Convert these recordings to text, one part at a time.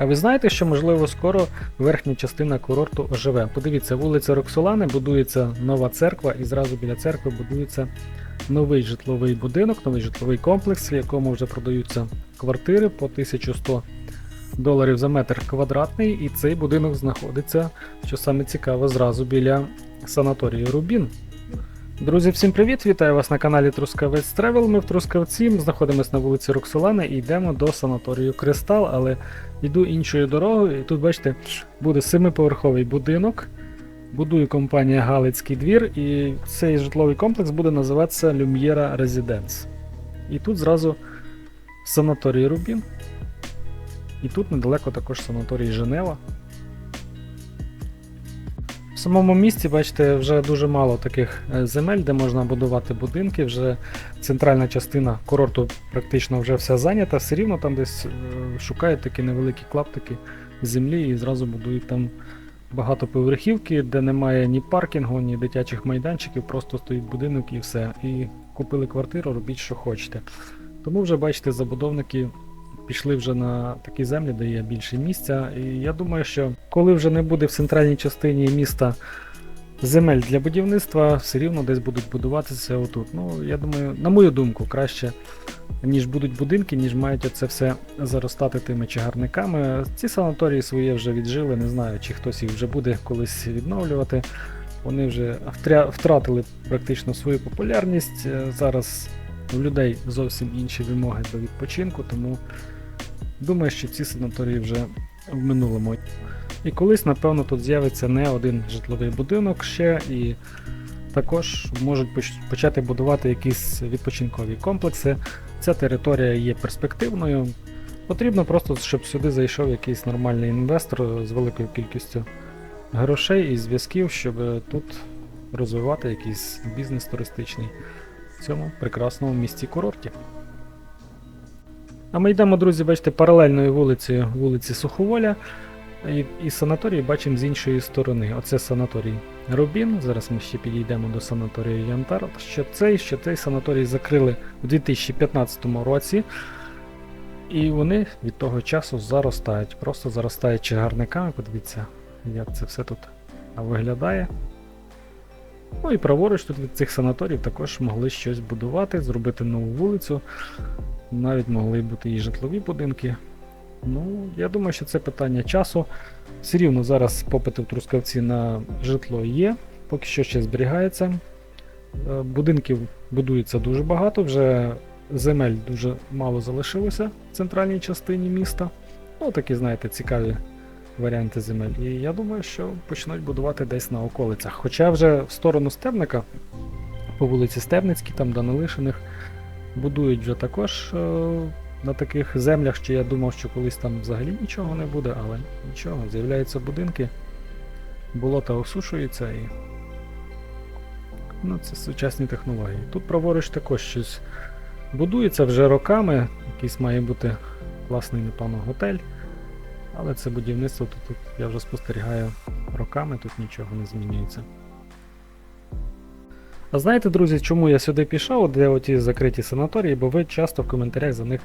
А ви знаєте, що можливо скоро верхня частина курорту оживе? Подивіться, вулиця Роксолани, будується нова церква, і зразу біля церкви будується новий житловий будинок, новий житловий комплекс, в якому вже продаються квартири по 1100 доларів за метр квадратний. І цей будинок знаходиться, що саме цікаво, зразу біля санаторію Рубін. Друзі, всім привіт! Вітаю вас на каналі Трускавець Тревел. Ми в Трускавці знаходимося на вулиці Роксолани і йдемо до санаторію Кристал, але йду іншою дорогою. І тут, бачите, буде семиповерховий будинок. Будує компанія Галицький двір, і цей житловий комплекс буде називатися Люм'єра Резиденс. І тут зразу санаторій Рубін. І тут недалеко також санаторій Женева. В самому місті, бачите, вже дуже мало таких е, земель, де можна будувати будинки. Вже центральна частина курорту практично вже вся зайнята, все рівно там десь е, шукають такі невеликі клаптики землі і зразу будують там багатоповерхівки, де немає ні паркінгу, ні дитячих майданчиків, просто стоїть будинок і все. І купили квартиру, робіть, що хочете. Тому вже бачите, забудовники пішли вже на такі землі, де є більше місця. І я думаю, що коли вже не буде в центральній частині міста земель для будівництва, все рівно десь будуть будуватися отут. Ну, я думаю, на мою думку, краще, ніж будуть будинки, ніж мають оце все заростати тими чагарниками. Ці санаторії своє вже віджили, не знаю, чи хтось їх вже буде колись відновлювати. Вони вже втратили практично свою популярність. Е, Зараз у людей зовсім інші вимоги до відпочинку, тому думаю, що ці санаторії вже в минулому. І колись, напевно, тут з'явиться не один житловий будинок ще, і також можуть почати будувати якісь відпочинкові комплекси. Ця територія є перспективною. Потрібно просто, щоб сюди зайшов якийсь нормальний інвестор з великою кількістю грошей і зв'язків, щоб тут розвивати якийсь бізнес туристичний в цьому прекрасному місті курорті. А ми йдемо, друзі, бачите, паралельною вулицею вулиці Суховоля. І, і санаторій бачимо з іншої сторони. Оце санаторій Рубін. Зараз ми ще підійдемо до санаторію Янтар. Що цей, що цей санаторій закрили у 2015 році. І вони від того часу заростають. Просто заростають чагарниками. Подивіться, як це все тут виглядає. Ну і праворуч тут від цих санаторіїв також могли щось будувати, зробити нову вулицю. Навіть могли бути і житлові будинки. Ну, я думаю, що це питання часу. Все рівно зараз попити в Трускавці на житло є, поки що ще зберігається. Е, Будинків будується дуже багато, вже земель дуже мало залишилося в центральній частині міста. Ну, такі, знаєте, цікаві варіанти земель. І я думаю, що почнуть будувати десь на околицях. Хоча вже в сторону Стебника, по вулиці Стебницькій, там Данилишиних, будують вже також е, на таких землях, що я думав, що колись там взагалі нічого не буде, але нічого, з'являються будинки, болота осушуються і. Ну, це сучасні технології. Тут праворуч також щось будується вже роками. Якийсь має бути класний, напевно, готель. Але це будівництво тут, тут я вже спостерігаю роками, тут нічого не змінюється. А знаєте, друзі, чому я сюди пішов, де оті закриті санаторії, бо ви часто в коментарях за них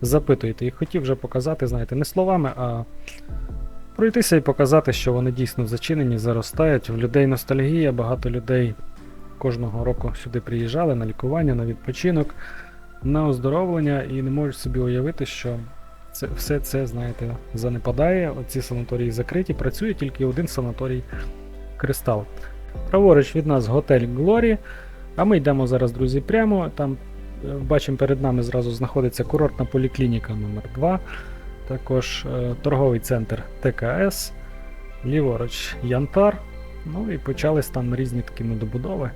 запитуєте. І хотів вже показати, знаєте, не словами, а пройтися і показати, що вони дійсно зачинені, заростають. В людей ностальгія, багато людей кожного року сюди приїжджали на лікування, на відпочинок, на оздоровлення і не можуть собі уявити, що це, все це, знаєте, занепадає. Оці санаторії закриті, працює тільки один санаторій Кристал. Праворуч від нас готель Глорі. А ми йдемо зараз, друзі, прямо. Там е, бачимо перед нами зразу знаходиться курортна поліклініка номер 2 також е, торговий центр ТКС, ліворуч Янтар. Ну і почались там різні такі недобудови.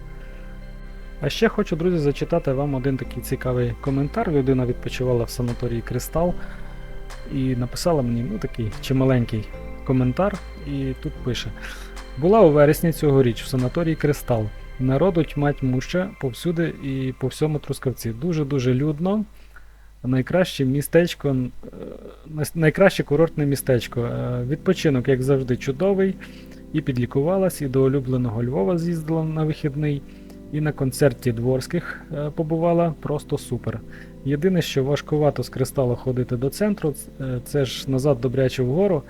А ще хочу, друзі, зачитати вам один такий цікавий коментар. Людина відпочивала в санаторії Кристал і написала мені ну, такий чималенький коментар, і тут пише: Була у вересні цьогоріч в санаторії Кристал. Народу тьма тьмуща повсюди і по всьому Трускавці. Дуже-дуже людно. Найкраще містечко, е, найкраще курортне містечко. Е, Відпочинок, як завжди, чудовий. І підлікувалась, і до улюбленого Львова з'їздила на вихідний. І на концерті дворських е, побувала просто супер. Єдине, що важкувато з кристалу ходити до центру, е, це ж назад добряче вгору,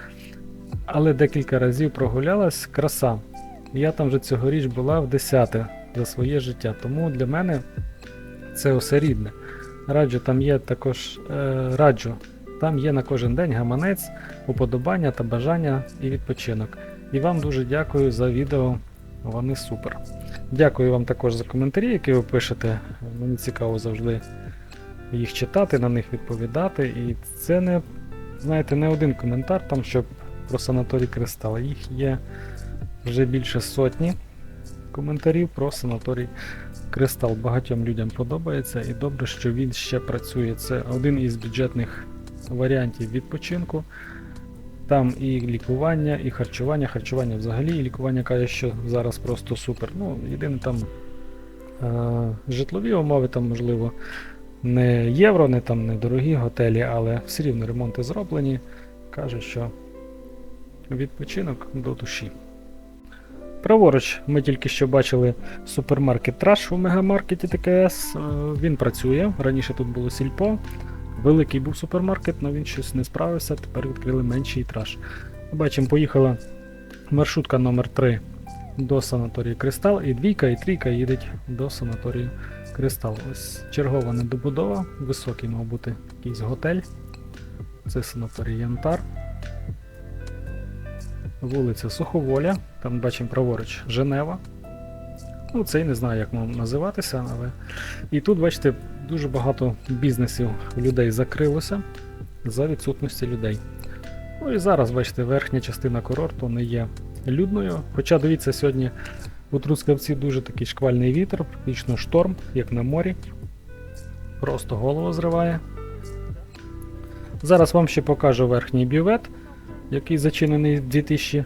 але декілька разів прогулялась краса. Я там вже цьогоріч була в десяте за своє життя, тому для мене це усе рідне. Раджу, там є також е, раджу. Там є на кожен день гаманець, уподобання та бажання і відпочинок. І вам дуже дякую за відео. Вони супер. Дякую вам також за коментарі, які ви пишете. Мені цікаво завжди їх читати, на них відповідати. І це не, знаєте, не один коментар там, щоб про санаторій Кристал. Їх є вже більше сотні коментарів про санаторій Кристал. Багатьом людям подобається і добре, що він ще працює. Це один із бюджетних варіантів відпочинку. Там і лікування, і харчування. Харчування взагалі, і лікування каже, що зараз просто супер. Ну, єдине там е- житлові умови, там, можливо, не євро, не там не дорогі готелі, але все рівно ремонти зроблені. Каже, що відпочинок до душі. Праворуч ми тільки що бачили супермаркет Траш у мегамаркеті ТКС. Е, Він працює. Раніше тут було сільпо. Великий був супермаркет, але він щось не справився. Тепер відкрили менший траш. Бачимо, поїхала маршрутка номер 3 до санаторію Кристал, і двійка, і трійка їдуть до санаторію Кристал. Ось чергова недобудова, високий, мав бути якийсь готель. Це санаторій Янтар. Вулиця Суховоля, там бачимо праворуч Женева. Ну, цей не знаю, як мав називатися, але. І тут, бачите, дуже багато бізнесів людей закрилося за відсутності людей. Ну і зараз, бачите, верхня частина курорту не є людною. Хоча, дивіться, сьогодні у Трускавці дуже такий шквальний вітер, практично шторм, як на морі. Просто голову зриває. Зараз вам ще покажу верхній бювет, який зачинений в 2000...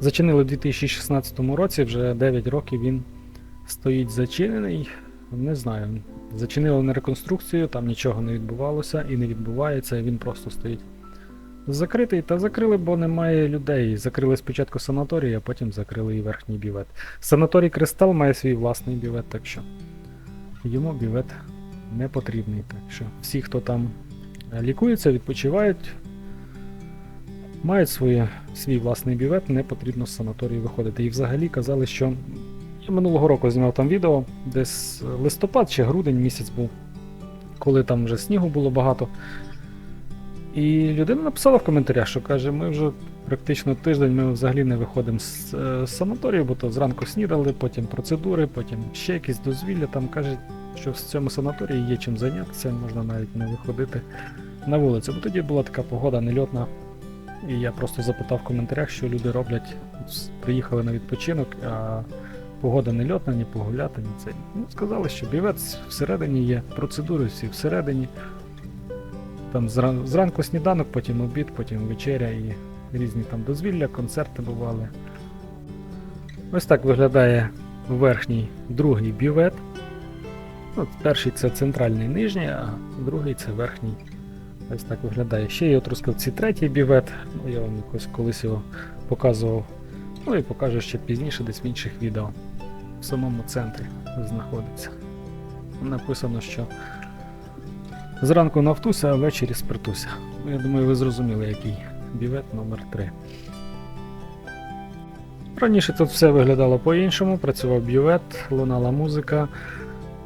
зачинили в 2016 році, вже 9 років він стоїть зачинений. Не знаю. Зачинили на реконструкцію, там нічого не відбувалося і не відбувається, він просто стоїть закритий. Та закрили, бо немає людей. Закрили спочатку санаторій, а потім закрили і верхній бювет. Санаторій Кристал має свій власний бювет, так що йому бювет не потрібний. Так що всі, хто там лікуються, відпочивають, мають своє, свій власний бювет, не потрібно з санаторію виходити. І взагалі казали, що я минулого року знімав там відео, десь листопад чи грудень місяць був, коли там вже снігу було багато. І людина написала в коментарях, що каже, ми вже практично тиждень ми взагалі не виходимо з е, санаторію, бо то зранку снідали, потім процедури, потім ще якісь дозвілля. Там каже, що в цьому санаторії є чим зайнятися, можна навіть не виходити на вулицю. Бо тоді була така погода нельотна. І я просто запитав в коментарях, що люди роблять. Приїхали на відпочинок, а погода не льотна, ні погуляти, ні це. Ну, сказали, що бівець всередині є, процедури всі всередині. Там зран... зранку сніданок, потім обід, потім вечеря і різні там дозвілля, концерти бували. Ось так виглядає верхній другий бювет. Ну, перший це центральний нижній, а другий це верхній. Ось так виглядає. Ще є у Трускавці третій бювет. Ну, я вам якось колись його показував. Ну і покажу ще пізніше, десь в інших відео. В самому центрі знаходиться. Написано, що зранку нафтуся, а ввечері спиртуся. Я думаю, ви зрозуміли, який бювет номер 3 Раніше тут все виглядало по-іншому, працював бювет, лунала музика,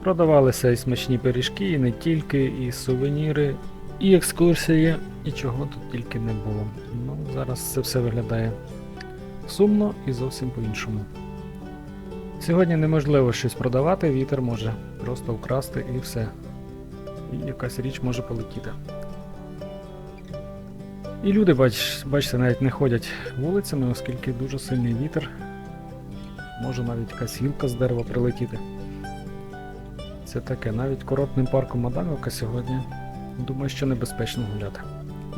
продавалися і смачні пиріжки, і не тільки, і сувеніри, і екскурсії, і чого тут тільки не було. Ну, зараз це все виглядає сумно і зовсім по-іншому. Сьогодні неможливо щось продавати, вітер може просто вкрасти і все. І якась річ може полетіти. І люди, бач, бачите, навіть не ходять вулицями, оскільки дуже сильний вітер. Може навіть якась гілка з дерева прилетіти. Це таке, навіть курортним парком Адамівка сьогодні, думаю, що небезпечно гуляти.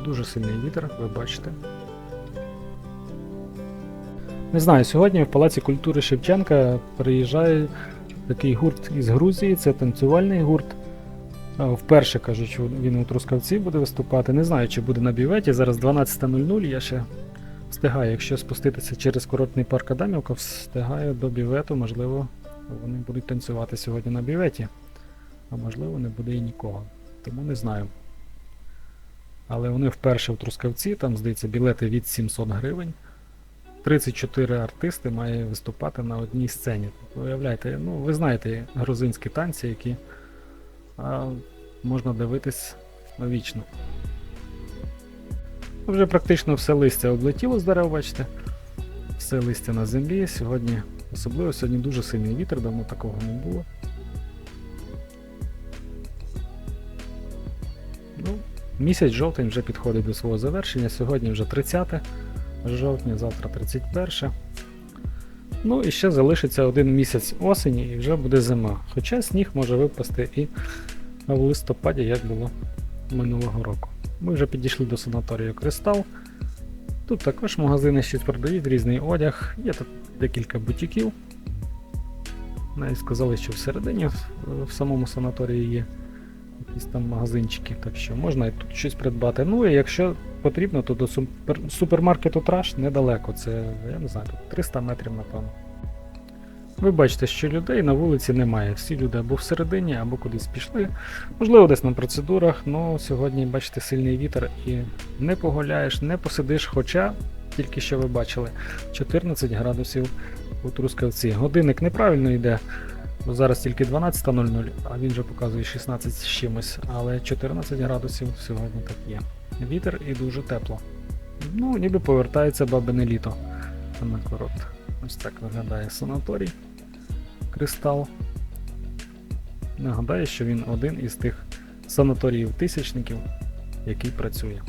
Дуже сильний вітер, ви бачите. Не знаю, сьогодні в Палаці культури Шевченка приїжджає такий гурт із Грузії, це танцювальний гурт. Вперше кажуть, що він у Трускавці буде виступати. Не знаю, чи буде на бюветі. Зараз 12.00, я ще встигаю, якщо спуститися через курортний парк Адамівка, встигаю до бювету, можливо, вони будуть танцювати сьогодні на біветі. А можливо, не буде і нікого. Тому не знаю. Але вони вперше в Трускавці, там, здається, білети від 700 гривень. 34 артисти має виступати на одній сцені. Тобто, Уявляєте, ну ви знаєте грузинські танці, які а, можна дивитись навічно. Вже практично все листя облетіло з дерев, бачите. Все листя на землі. Сьогодні, особливо сьогодні дуже сильний вітер, давно такого не було. Ну, місяць жовтень вже підходить до свого завершення. Сьогодні вже 30 жовтня, завтра 31. Ну і ще залишиться один місяць осені і вже буде зима. Хоча сніг може випасти і в листопаді, як було минулого року. Ми вже підійшли до санаторію Кристал. Тут також магазини щось продають, різний одяг, є тут декілька бутіків. Навіть сказали, що всередині в, в самому санаторії є якісь там магазинчики, так що можна і тут щось придбати. Ну і якщо потрібно, то до супер, супермаркету Траш недалеко. Це, я не знаю, тут 300 метрів, напевно. Ви бачите, що людей на вулиці немає. Всі люди або всередині, або кудись пішли. Можливо, десь на процедурах, але сьогодні, бачите, сильний вітер і не погуляєш, не посидиш, хоча тільки що ви бачили 14 градусів у Трускавці. Годинник неправильно йде, зараз тільки 12.00, а він вже показує 16 з чимось, але 14 градусів сьогодні так є. Вітер і дуже тепло. Ну, ніби повертається бабине літо на. Ось так виглядає санаторій. Кристал. Нагадаю, що він один із тих санаторіїв тисячників, який працює.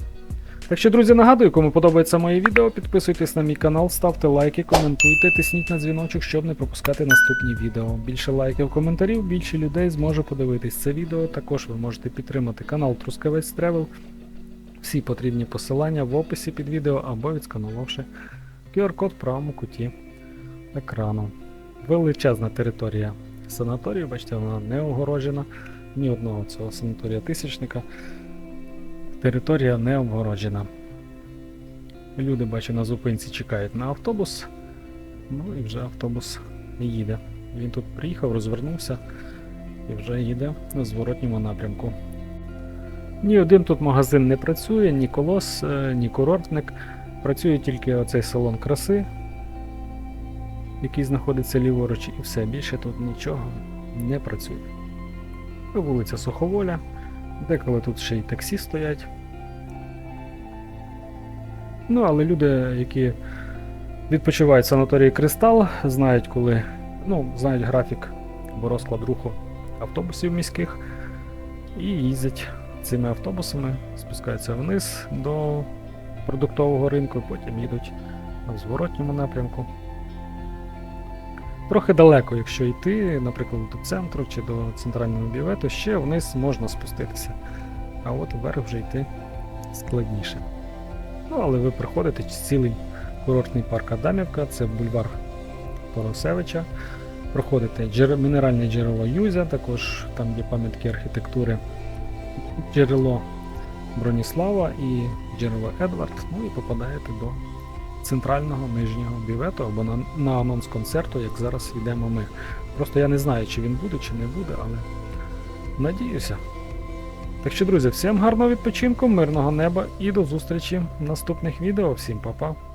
Так що, друзі, нагадую, кому подобається моє відео, підписуйтесь на мій канал, ставте лайки, коментуйте, тисніть на дзвіночок, щоб не пропускати наступні відео. Більше лайків, коментарів, більше людей зможе подивитись це відео. Також ви можете підтримати канал Трускавець Тревел. Всі потрібні посилання в описі під відео або відсканувавши QR-код в правому куті екрану. Величезна територія санаторію, бачите, вона не огороджена. Ні одного цього санаторія тисячника. Територія не обгороджена. Люди, бачу, на зупинці чекають на автобус. Ну і вже автобус їде. Він тут приїхав, розвернувся і вже їде в зворотньому напрямку. Ні один тут магазин не працює, ні колос, е, ні курортник. Працює тільки оцей салон краси, який знаходиться ліворуч, і все, більше тут нічого не працює. Вулиця Суховоля, деколи тут ще й таксі стоять. Ну, але люди, які відпочивають в санаторії Кристал, знають, коли, ну, знають графік або розклад руху автобусів міських і їздять цими автобусами, спускаються вниз до продуктового ринку, потім їдуть в зворотньому напрямку. Трохи далеко, якщо йти, наприклад, до центру чи до центрального бівету, ще вниз можна спуститися. А от вверх вже йти складніше. Ну, але ви приходите цілий курортний парк Адамівка, це бульвар Поросевича. Проходите джер... мінеральне джерело Юзя, також там є пам'ятки архітектури джерело Броніслава і джерело Едвард, ну і попадаєте до центрального нижнього бівету або на, на анонс концерту, як зараз йдемо ми. Просто я не знаю, чи він буде, чи не буде, але надіюся. Так що, друзі, всім гарного відпочинку, мирного неба і до зустрічі в наступних відео. Всім па-па!